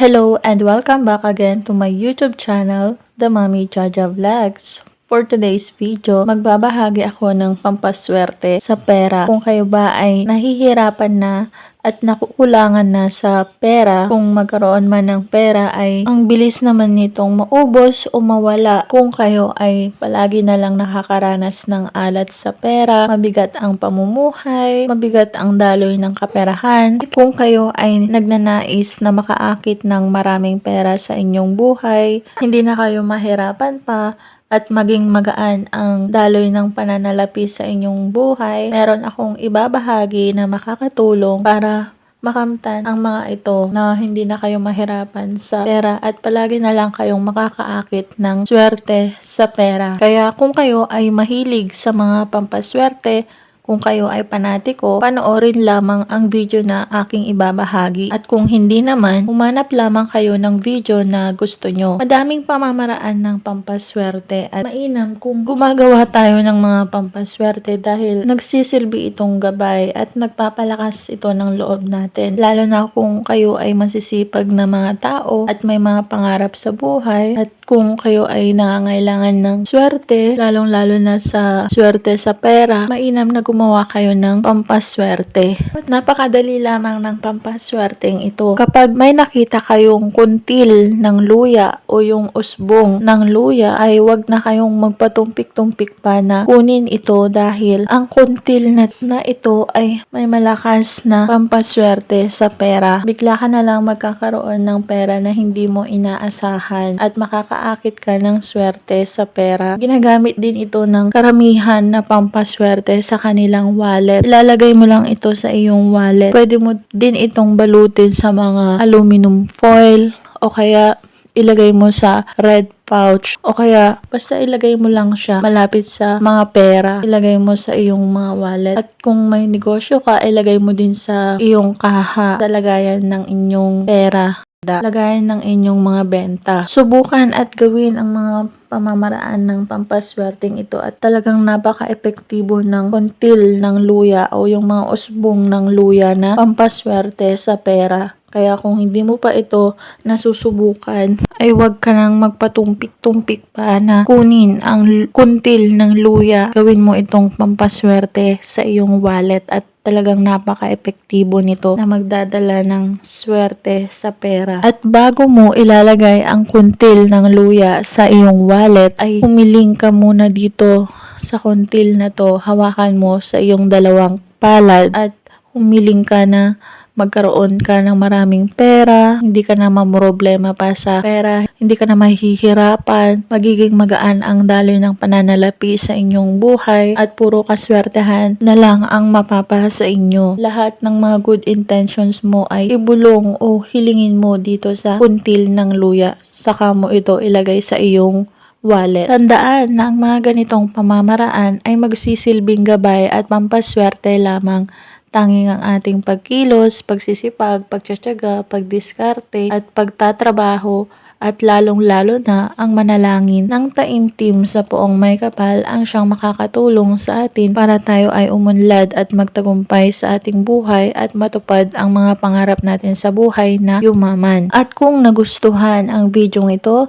Hello and welcome back again to my YouTube channel, The Mommy Jaja Vlogs. For today's video, magbabahagi ako ng pampaswerte sa pera. Kung kayo ba ay nahihirapan na at nakukulangan na sa pera, kung magkaroon man ng pera ay ang bilis naman nitong maubos o mawala. Kung kayo ay palagi na lang nakakaranas ng alat sa pera, mabigat ang pamumuhay, mabigat ang daloy ng kaperahan. Kung kayo ay nagnanais na makaakit ng maraming pera sa inyong buhay, hindi na kayo mahirapan pa at maging magaan ang daloy ng pananalapi sa inyong buhay, meron akong ibabahagi na makakatulong para makamtan ang mga ito na hindi na kayo mahirapan sa pera at palagi na lang kayong makakaakit ng swerte sa pera. Kaya kung kayo ay mahilig sa mga pampaswerte, kung kayo ay panatiko, panoorin lamang ang video na aking ibabahagi. At kung hindi naman, humanap lamang kayo ng video na gusto nyo. Madaming pamamaraan ng pampaswerte at mainam kung gumagawa tayo ng mga pampaswerte dahil nagsisilbi itong gabay at nagpapalakas ito ng loob natin. Lalo na kung kayo ay masisipag na mga tao at may mga pangarap sa buhay at kung kayo ay nangangailangan ng swerte, lalong-lalo na sa swerte sa pera, mainam na gumawa kayo ng pampaswerte. Napakadali lamang ng pampaswerteng ito. Kapag may nakita kayong kuntil ng luya o yung usbong ng luya, ay wag na kayong magpatumpik-tumpik pa na kunin ito dahil ang kuntil na, na ito ay may malakas na pampaswerte sa pera. Bigla ka na lang magkakaroon ng pera na hindi mo inaasahan at makakaakit ka ng swerte sa pera. Ginagamit din ito ng karamihan na pampaswerte sa kanilang wallet. Ilalagay mo lang ito sa iyong wallet. Pwede mo din itong balutin sa mga aluminum foil o kaya ilagay mo sa red pouch o kaya basta ilagay mo lang siya malapit sa mga pera ilagay mo sa iyong mga wallet at kung may negosyo ka ilagay mo din sa iyong kaha sa lagayan ng inyong pera lagayan ng inyong mga benta. Subukan at gawin ang mga pamamaraan ng pampaswerteng ito at talagang napaka-epektibo ng kontil ng luya o yung mga usbong ng luya na pampaswerte sa pera. Kaya kung hindi mo pa ito nasusubukan, ay wag ka nang magpatumpik-tumpik pa na kunin ang kuntil ng luya. Gawin mo itong pampaswerte sa iyong wallet at talagang napaka-epektibo nito na magdadala ng swerte sa pera. At bago mo ilalagay ang kuntil ng luya sa iyong wallet, ay humiling ka muna dito sa kuntil na to. Hawakan mo sa iyong dalawang palad at humiling ka na magkaroon ka ng maraming pera, hindi ka na mamroblema pa sa pera, hindi ka na mahihirapan, magiging magaan ang daloy ng pananalapi sa inyong buhay at puro kaswertehan na lang ang mapapa sa inyo. Lahat ng mga good intentions mo ay ibulong o hilingin mo dito sa kuntil ng luya. Saka mo ito ilagay sa iyong wallet. Tandaan na ang mga ganitong pamamaraan ay magsisilbing gabay at pampaswerte lamang tanging ang ating pagkilos, pagsisipag, pagtsatsaga, pagdiskarte at pagtatrabaho at lalong-lalo na ang manalangin ng taimtim sa poong may kapal ang siyang makakatulong sa atin para tayo ay umunlad at magtagumpay sa ating buhay at matupad ang mga pangarap natin sa buhay na yumaman. At kung nagustuhan ang video ito,